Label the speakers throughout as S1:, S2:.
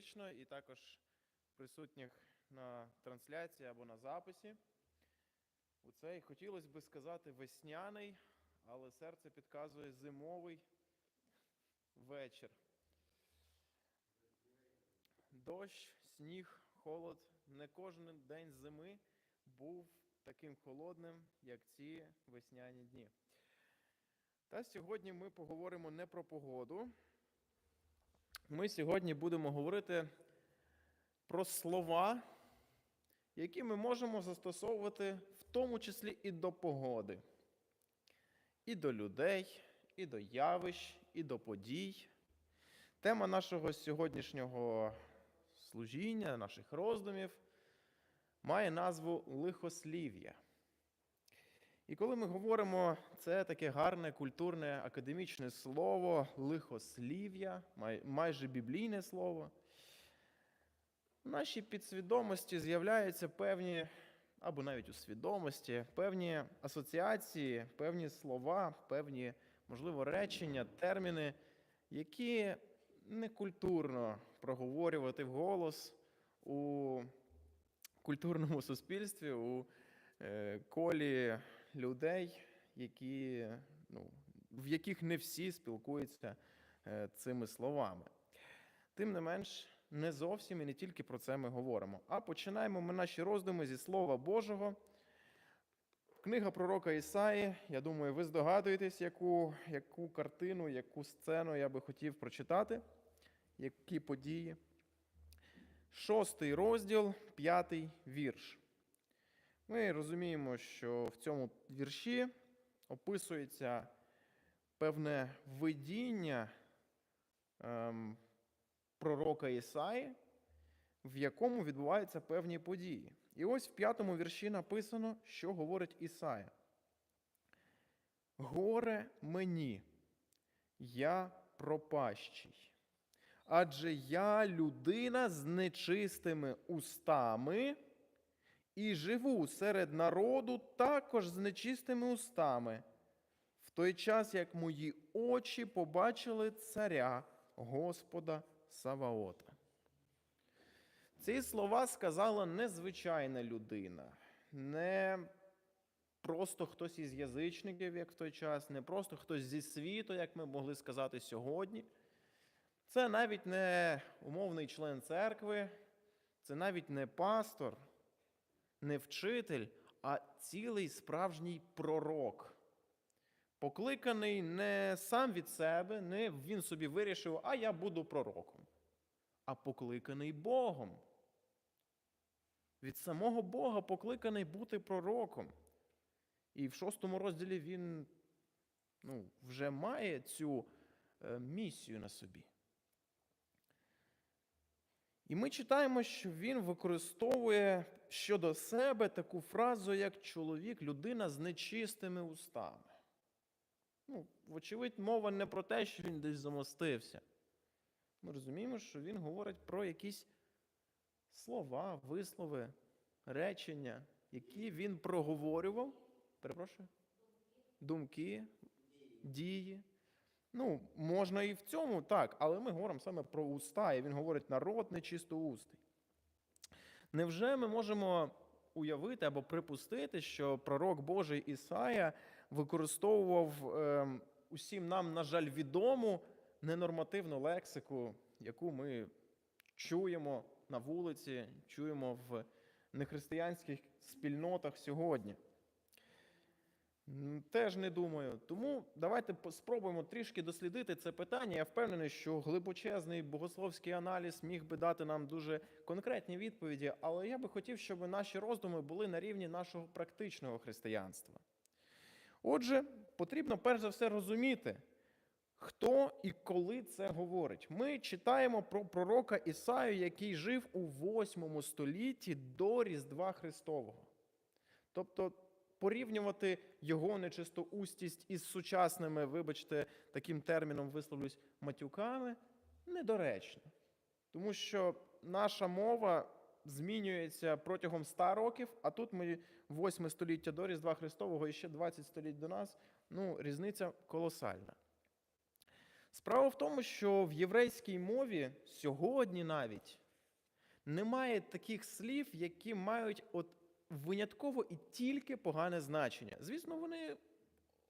S1: фізично, і також присутніх на трансляції або на записі. У цей хотілося би сказати весняний, але серце підказує зимовий вечір. Дощ, сніг, холод. Не кожен день зими був таким холодним, як ці весняні дні. Та сьогодні ми поговоримо не про погоду. Ми сьогодні будемо говорити про слова, які ми можемо застосовувати в тому числі і до погоди, і до людей, і до явищ, і до подій. Тема нашого сьогоднішнього служіння, наших роздумів має назву лихослів'я. І коли ми говоримо це таке гарне культурне академічне слово, лихослів'я, майже біблійне слово, в нашій підсвідомості з'являються певні, або навіть у свідомості, певні асоціації, певні слова, певні, можливо, речення, терміни, які некультурно проговорювати вголос у культурному суспільстві, у е, колі людей, які, ну, в яких не всі спілкуються е, цими словами. Тим не менш, не зовсім і не тільки про це ми говоримо. А починаємо ми наші роздуми зі Слова Божого. Книга пророка Ісаї. Я думаю, ви здогадуєтесь, яку, яку картину, яку сцену я би хотів прочитати, які події. Шостий розділ, п'ятий вірш. Ми розуміємо, що в цьому вірші описується певне видіння ем, пророка Ісаї, в якому відбуваються певні події. І ось в п'ятому вірші написано, що говорить Ісая. Горе мені, я пропащий, адже я людина з нечистими устами і живу серед народу також з нечистими устами, в той час, як мої очі побачили царя Господа Саваота. Ці слова сказала незвичайна людина, не просто хтось із язичників, як в той час, не просто хтось зі світу, як ми могли сказати сьогодні. Це навіть не умовний член церкви, це навіть не пастор, не вчитель, а цілий справжній пророк. Покликаний не сам від себе, не він собі вирішив, а я буду пророком, а покликаний Богом. Від самого Бога покликаний бути пророком. І в шостому розділі він ну, вже має цю е, місію на собі. І ми читаємо, що він використовує щодо себе таку фразу, як чоловік, людина з нечистими устами. Ну, вочевидь, мова не про те, що він десь замостився. Ми розуміємо, що він говорить про якісь слова, вислови, речення, які він проговорював. Перепрошую? Думки, дії. Ну, можна і в цьому так, але ми говоримо саме про уста, і він говорить народ нечистоустий. Невже ми можемо уявити або припустити, що пророк Божий Ісая використовував е, усім нам, на жаль, відому ненормативну лексику, яку ми чуємо на вулиці, чуємо в нехристиянських спільнотах сьогодні? Теж не думаю. Тому давайте спробуємо трішки дослідити це питання. Я впевнений, що глибочезний богословський аналіз міг би дати нам дуже конкретні відповіді, але я би хотів, щоб наші роздуми були на рівні нашого практичного християнства. Отже, потрібно перш за все розуміти, хто і коли це говорить. Ми читаємо про пророка Ісаю, який жив у 8 столітті до Різдва Христового. Тобто порівнювати його нечистоустість із сучасними, вибачте, таким терміном висловлюсь, матюками недоречно. Тому що наша мова змінюється протягом 100 років, а тут ми 8 століття до Різдва Христового і ще 20 століть до нас. Ну, різниця колосальна. Справа в тому, що в єврейській мові сьогодні навіть немає таких слів, які мають от винятково і тільки погане значення. Звісно, вони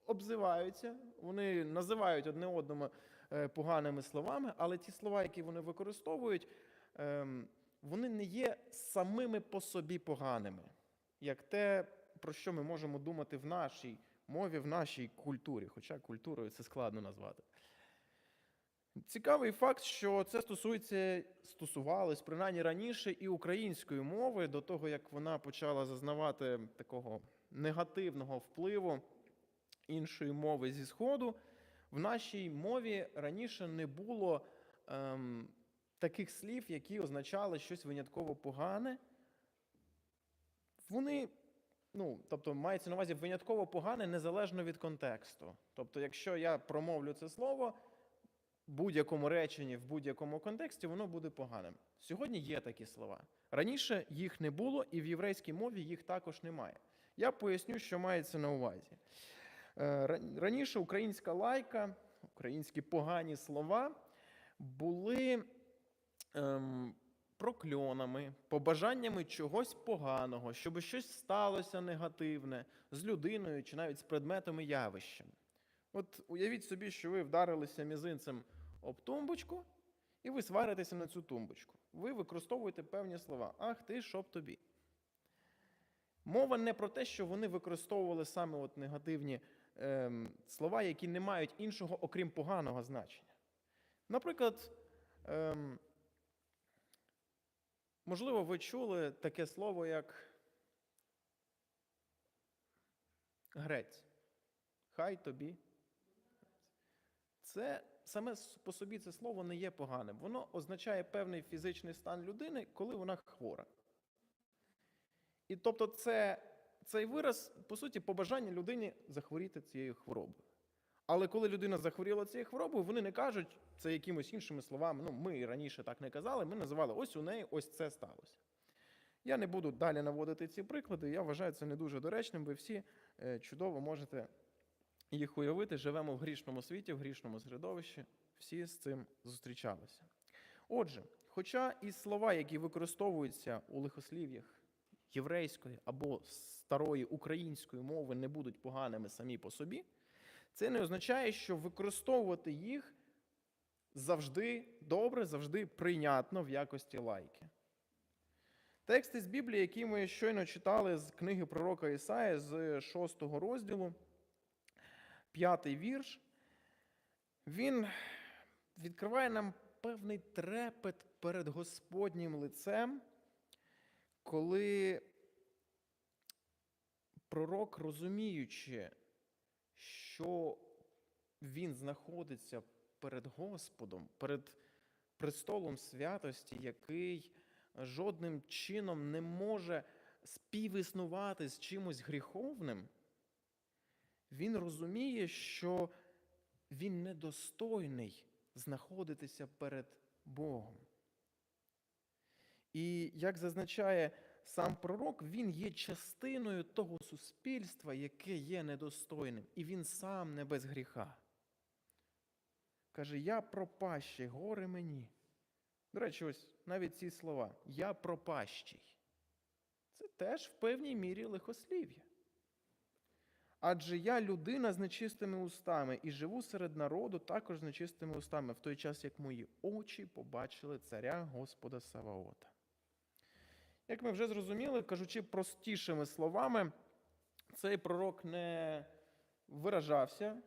S1: обзиваються, вони називають одне одному е, поганими словами, але ті слова, які вони використовують, ем, вони не є самими по собі поганими, як те, про що ми можемо думати в нашій мові, в нашій культурі, хоча культурою це складно назвати. Цікавий факт, що це стосується, стосувалось принаймні раніше і української мови, до того як вона почала зазнавати такого негативного впливу іншої мови зі Сходу. В нашій мові раніше не було ем, таких слів, які означали щось винятково погане. Вони, ну, тобто, мається на увазі винятково погане незалежно від контексту. Тобто, якщо я промовлю це слово будь-якому реченні, в будь-якому контексті, воно буде поганим. Сьогодні є такі слова. Раніше їх не було, і в єврейській мові їх також немає. Я поясню, що мається на увазі. Е, Раніше українська лайка, українські погані слова були ем, прокльонами, побажаннями чогось поганого, щоб щось сталося негативне з людиною чи навіть з предметом і явищем. От уявіть собі, що ви вдарилися мізинцем об тумбочку, і ви сваритеся на цю тумбочку. Ви використовуєте певні слова. Ах ти, щоб тобі. Мова не про те, що вони використовували саме от негативні ем, слова, які не мають іншого, окрім поганого значення. Наприклад, ем, можливо, ви чули таке слово, як грець. Хай тобі. Це саме по собі це слово не є поганим. Воно означає певний фізичний стан людини, коли вона хвора. І тобто, це, цей вираз, по суті, побажання людині захворіти цією хворобою. Але коли людина захворіла цією хворобою, вони не кажуть це якимось іншими словами. Ну, ми раніше так не казали, ми називали ось у неї ось це сталося. Я не буду далі наводити ці приклади. Я вважаю це не дуже доречним. Ви всі е, чудово можете їх уявити. Живемо в грішному світі, в грішному середовищі. Всі з цим зустрічалися. Отже, хоча і слова, які використовуються у лихослів'ях єврейської або старої української мови, не будуть поганими самі по собі, це не означає, що використовувати їх завжди добре, завжди прийнятно в якості лайки. Тексти з Біблії, які ми щойно читали з книги пророка Ісаї з 6 розділу, п'ятий вірш, він відкриває нам певний трепет перед Господнім лицем, коли пророк, розуміючи, що він знаходиться перед Господом, перед престолом святості, який жодним чином не може співіснувати з чимось гріховним, він розуміє, що він недостойний знаходитися перед Богом. І як зазначає сам пророк, він є частиною того суспільства, яке є недостойним, і він сам не без гріха. Каже: Я пропащий, горе мені. До речі, ось навіть ці слова Я пропащий. Це теж в певній мірі лихослів'я. Адже я людина з нечистими устами і живу серед народу також з нечистими устами, в той час, як мої очі побачили царя Господа Саваота. Як ми вже зрозуміли, кажучи простішими словами, цей пророк не виражався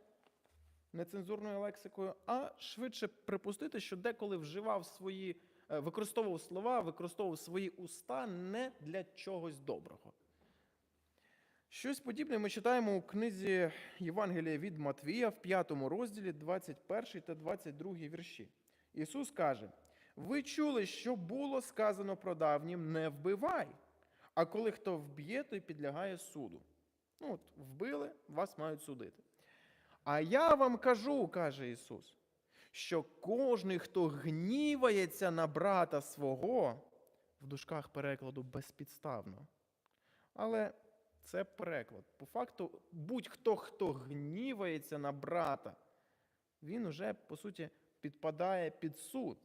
S1: нецензурною лексикою, а швидше припустити, що деколи вживав свої, е, використовував слова, використовував свої уста не для чогось доброго. Щось подібне ми читаємо у книзі Євангелія від Матвія в 5 розділі 21 та 22 вірші. Ісус каже: Ви чули, що було сказано про давнім, не вбивай. А коли хто вб'є, той підлягає суду. Ну, от, вбили, вас мають судити. А я вам кажу, каже Ісус, що кожний, хто гнівається на брата свого, в дужках перекладу безпідставно. Але це переклад. По факту, будь-хто, хто гнівається на брата, він уже, по суті, підпадає під суд.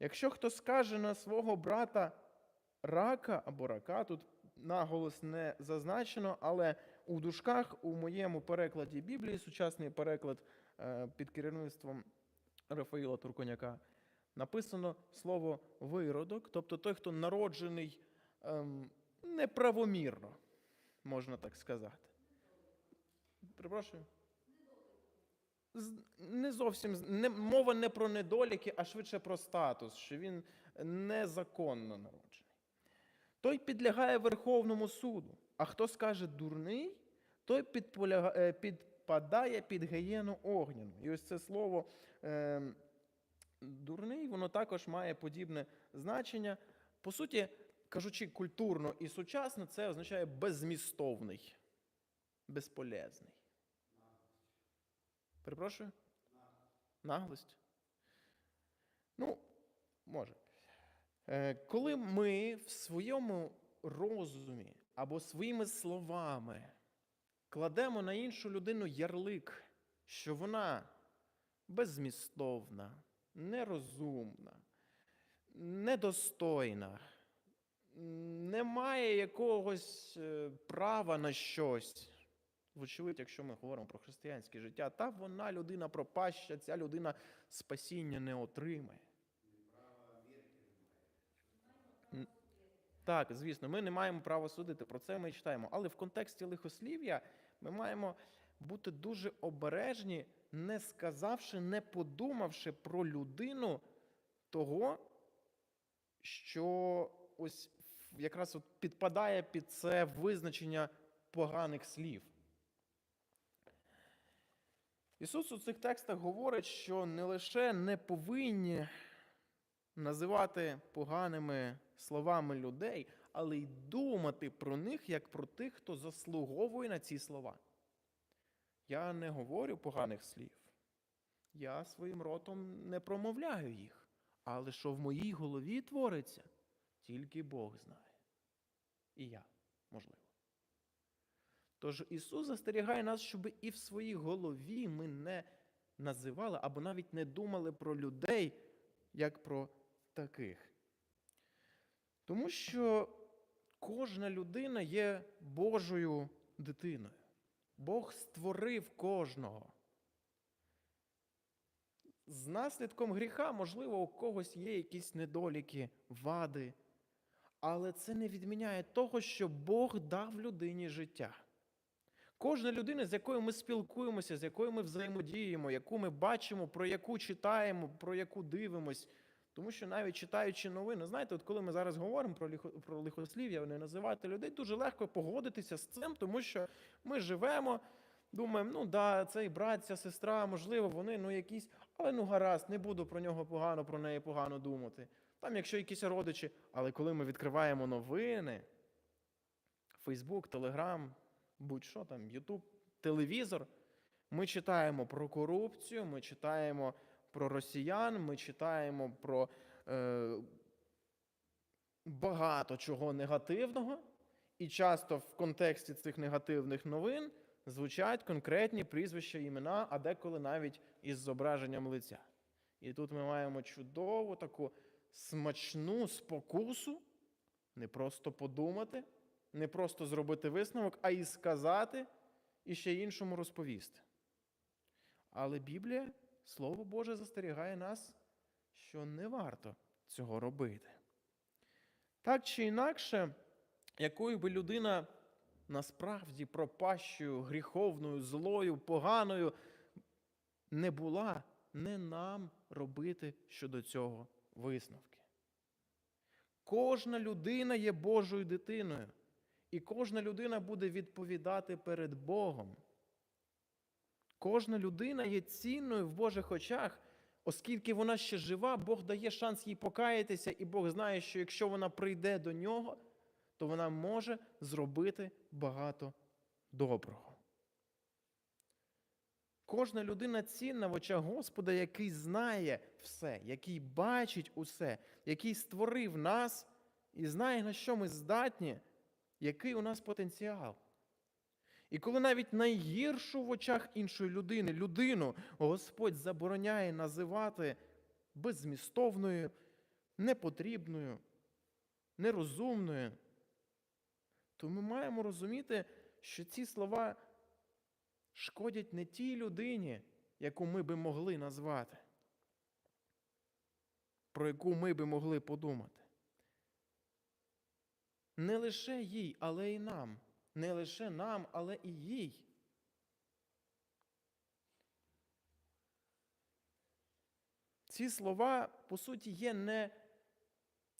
S1: Якщо хто скаже на свого брата рака або рака, тут наголос не зазначено, але у дужках у моєму перекладі Біблії, сучасний переклад е, під керівництвом Рафаїла Турконяка, написано слово виродок, тобто той, хто народжений ем, неправомірно, можна так сказати. Перепрошую. З- Не зовсім не, мова не про недоліки, а швидше про статус, що він незаконно народжений. Той підлягає Верховному суду. А хто скаже дурний, той е, підпадає під гієну огняну. І ось це слово е, дурний, воно також має подібне значення. По суті, кажучи культурно і сучасно, це означає беззмістовний, безполезний. Перепрошую? Наглость? Ну, може. Е, Коли ми в своєму розумі або своїми словами кладемо на іншу людину ярлик, що вона беззмістовна, нерозумна, недостойна, не має якогось е, права на щось. Вочевидь, якщо ми говоримо про християнське життя, та вона людина пропаща, ця людина спасіння не отримає. Так, звісно, ми не маємо права судити, про це ми читаємо. Але в контексті лихослів'я ми маємо бути дуже обережні, не сказавши, не подумавши про людину того, що ось якраз от підпадає під це визначення поганих слів. Ісус у цих текстах говорить, що не лише не повинні називати поганими словами людей, але й думати про них як про тих, хто заслуговує на ці слова. Я не говорю поганих слів. Я своїм ротом не промовляю їх. Але що в моїй голові твориться, тільки Бог знає. І я, можливо. Тож Ісус застерігає нас, щоб і в своїй голові ми не називали або навіть не думали про людей як про таких. Тому що кожна людина є Божою дитиною. Бог створив кожного. З наслідком гріха, можливо, у когось є якісь недоліки, вади, але це не відміняє того, що Бог дав людині життя. Кожна людина, з якою ми спілкуємося, з якою ми взаємодіємо, яку ми бачимо, про яку читаємо, про яку дивимось. Тому що навіть читаючи новини, знаєте, от коли ми зараз говоримо про лихо, про лихослів'я, не називати людей, дуже легко погодитися з цим, тому що ми живемо, думаємо, ну да, цей брат, ця сестра, можливо, вони ну якісь, але ну гаразд, не буду про нього погано, про неї погано думати. Там, якщо якісь родичі, але коли ми відкриваємо новини, Фейсбук, Телеграм, будь-що там, Ютуб, телевізор, ми читаємо про корупцію, ми читаємо про росіян, ми читаємо про е, багато чого негативного, і часто в контексті цих негативних новин звучать конкретні прізвища, імена, а деколи навіть із зображенням лиця. І тут ми маємо чудову таку смачну спокусу, не просто подумати, не просто зробити висновок, а і сказати, і ще іншому розповісти. Але Біблія, Слово Боже, застерігає нас, що не варто цього робити. Так чи інакше, якою би людина насправді пропащою, гріховною, злою, поганою не була, не нам робити щодо цього висновки. Кожна людина є Божою дитиною, і кожна людина буде відповідати перед Богом. Кожна людина є цінною в Божих очах, оскільки вона ще жива, Бог дає шанс їй покаятися, і Бог знає, що якщо вона прийде до нього, то вона може зробити багато доброго. Кожна людина цінна в очах Господа, який знає все, який бачить усе, який створив нас і знає, на що ми здатні, який у нас потенціал. І коли навіть найгіршу в очах іншої людини людину Господь забороняє називати беззмістовною, непотрібною, нерозумною, то ми маємо розуміти, що ці слова шкодять не тій людині, яку ми би могли назвати, про яку ми би могли подумати. Не лише їй, але й нам. Не лише нам, але і їй. Ці слова, по суті, є не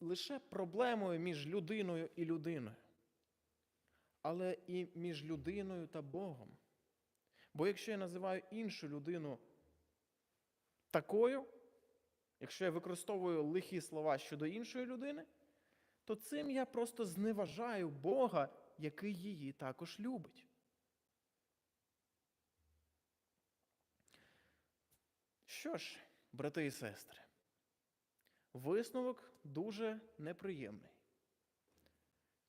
S1: лише проблемою між людиною і людиною, але і між людиною та Богом. Бо якщо я називаю іншу людину такою, якщо я використовую лихі слова щодо іншої людини, то цим я просто зневажаю Бога, який її також любить. Що ж, брати і сестри, висновок дуже неприємний.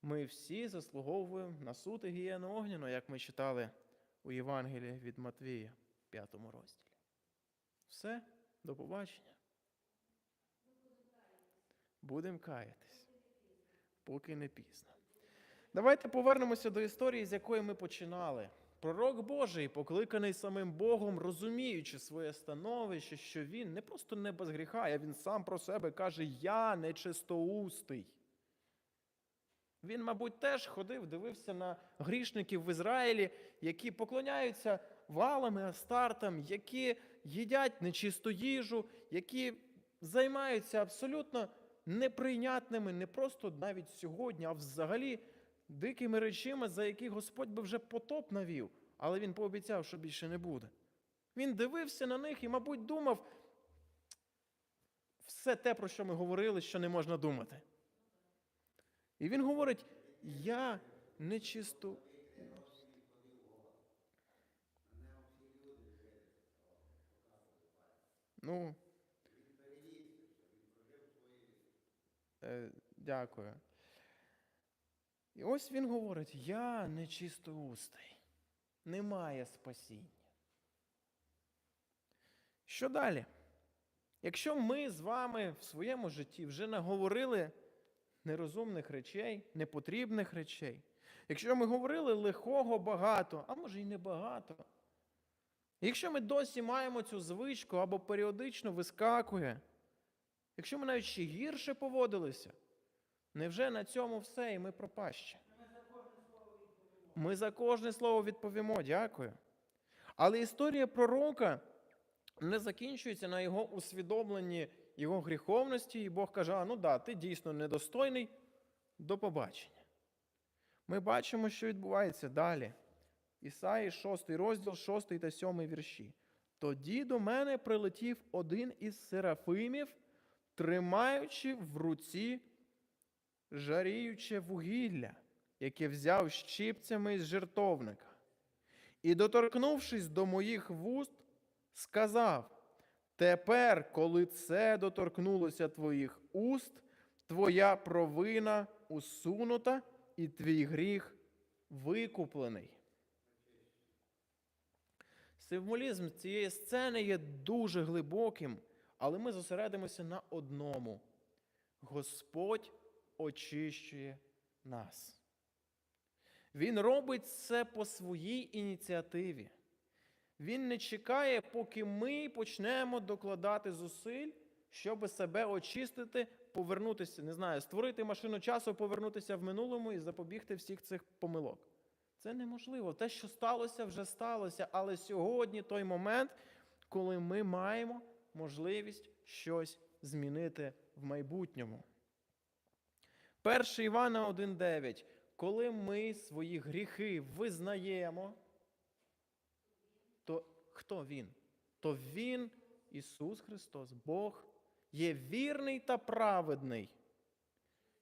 S1: Ми всі заслуговуємо на суд і гієну огняну, як ми читали у Євангелії від Матвія, 5 розділі. Все, до побачення. Будемо каятись, поки не пізно. Давайте повернемося до історії, з якої ми починали. Пророк Божий, покликаний самим Богом, розуміючи своє становище, що він не просто не без гріха, а він сам про себе каже: Я нечистоустий. Він, мабуть, теж ходив, дивився на грішників в Ізраїлі, які поклоняються валам і астартам, які їдять нечисту їжу, які займаються абсолютно неприйнятними не просто навіть сьогодні, а взагалі дикими речами, за які Господь би вже потоп навів, але він пообіцяв, що більше не буде. Він дивився на них і, мабуть, думав все те, про що ми говорили, що не можна думати. І він говорить: я нечисту. Ну, е, дякую. І ось він говорить: я нечистоустий, немає спасіння. Що далі? Якщо ми з вами в своєму житті вже наговорили нерозумних речей, непотрібних речей, якщо ми говорили лихого багато, а може й не багато, якщо ми досі маємо цю звичку або періодично вискакує, якщо ми навіть ще гірше поводилися, невже на цьому все і ми пропащі? Ми за кожне слово відповімо, дякую. Але історія пророка не закінчується на його усвідомленні його гріховності, і Бог каже: а ну да, ти дійсно недостойний, до побачення. Ми бачимо, що відбувається далі. Ісаї, 6 розділ, 6 та 7 вірші. Тоді до мене прилетів один із серафимів, тримаючи в руці жаріюче вугілля, яке взяв щипцями із жертовника. І, доторкнувшись до моїх вуст, сказав: Тепер, коли це доторкнулося твоїх уст, твоя провина усунута, і твій гріх викуплений. Символізм цієї сцени є дуже глибоким, але ми зосередимося на одному: Господь очищує нас. Він робить це по своїй ініціативі. Він не чекає, поки ми почнемо докладати зусиль, щоб себе очистити, повернутися, не знаю, створити машину часу, повернутися в минулому і запобігти всіх цих помилок. Це неможливо. Те, що сталося, вже сталося. Але сьогодні той момент, коли ми маємо можливість щось змінити в майбутньому. 1 Івана 1,9. Коли ми свої гріхи визнаємо, хто Він? То Він, Ісус Христос, Бог, є вірний та праведний,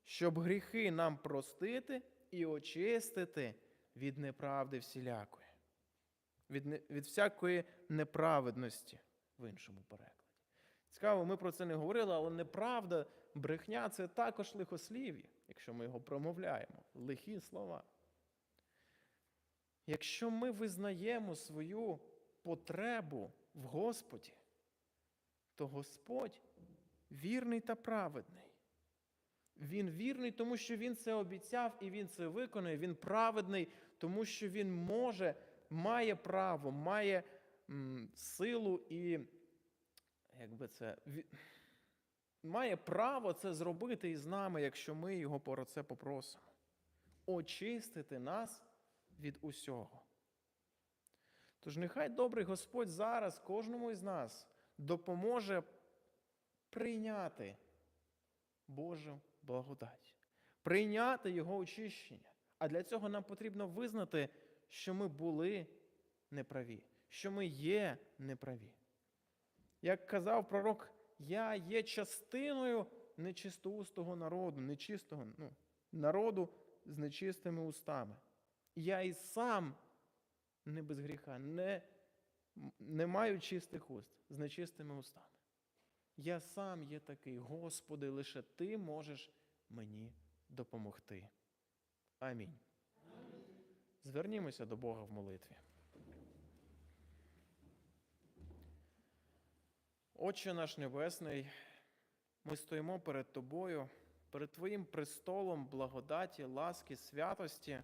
S1: щоб гріхи нам простити і очистити від неправди всілякої, від, від всякої неправедності в іншому перекладі. Цікаво, ми про це не говорили, але неправда, брехня це також лихослів'я, якщо ми його промовляємо, лихі слова. Якщо ми визнаємо свою потребу в Господі, то Господь вірний та праведний. Він вірний, тому що Він це обіцяв і Він це виконує. Він праведний, тому що Він може, має право, має м, силу і якби це, має право це зробити із нами, якщо ми його про це попросимо. Очистити нас від усього. Тож нехай добрий Господь зараз кожному із нас допоможе прийняти Божу благодать, прийняти Його очищення. А для цього нам потрібно визнати, що ми були неправі, що ми є неправі. Як казав пророк, я є частиною нечистоустого народу, нечистого ну, народу з нечистими устами. Я і сам не без гріха, не, не маю чистих уст з нечистими устами. Я сам є такий, Господи, лише Ти можеш мені допомогти. Амінь. Звернімося до Бога в молитві. Отче наш Небесний, ми стоїмо перед Тобою, перед Твоїм престолом благодаті, ласки, святості,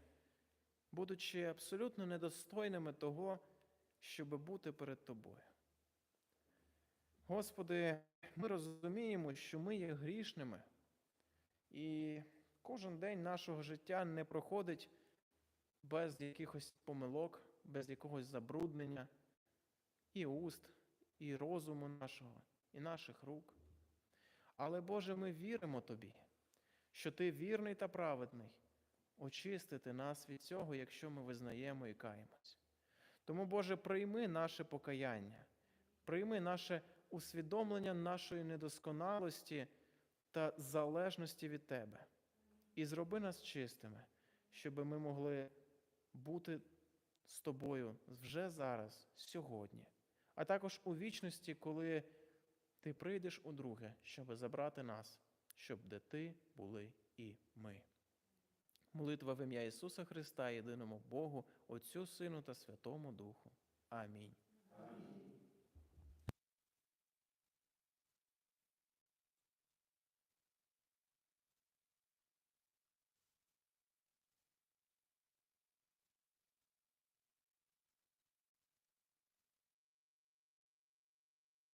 S1: будучи абсолютно недостойними того, щоб бути перед Тобою. Господи, ми розуміємо, що ми є грішними, і кожен день нашого життя не проходить без якихось помилок, без якогось забруднення і уст, і розуму нашого, і наших рук. Але, Боже, ми віримо Тобі, що Ти вірний та праведний, очистити нас від цього, якщо ми визнаємо і каємось. Тому, Боже, прийми наше покаяння, прийми наше усвідомлення нашої недосконалості та залежності від Тебе. І зроби нас чистими, щоб ми могли бути з тобою вже зараз, сьогодні, а також у вічності, коли ти прийдеш удруге, щоб забрати нас, щоб де ти були і ми. Молитва в ім'я Ісуса Христа, єдиному Богу, Отцю Сину та Святому Духу. Амінь.
S2: Амінь.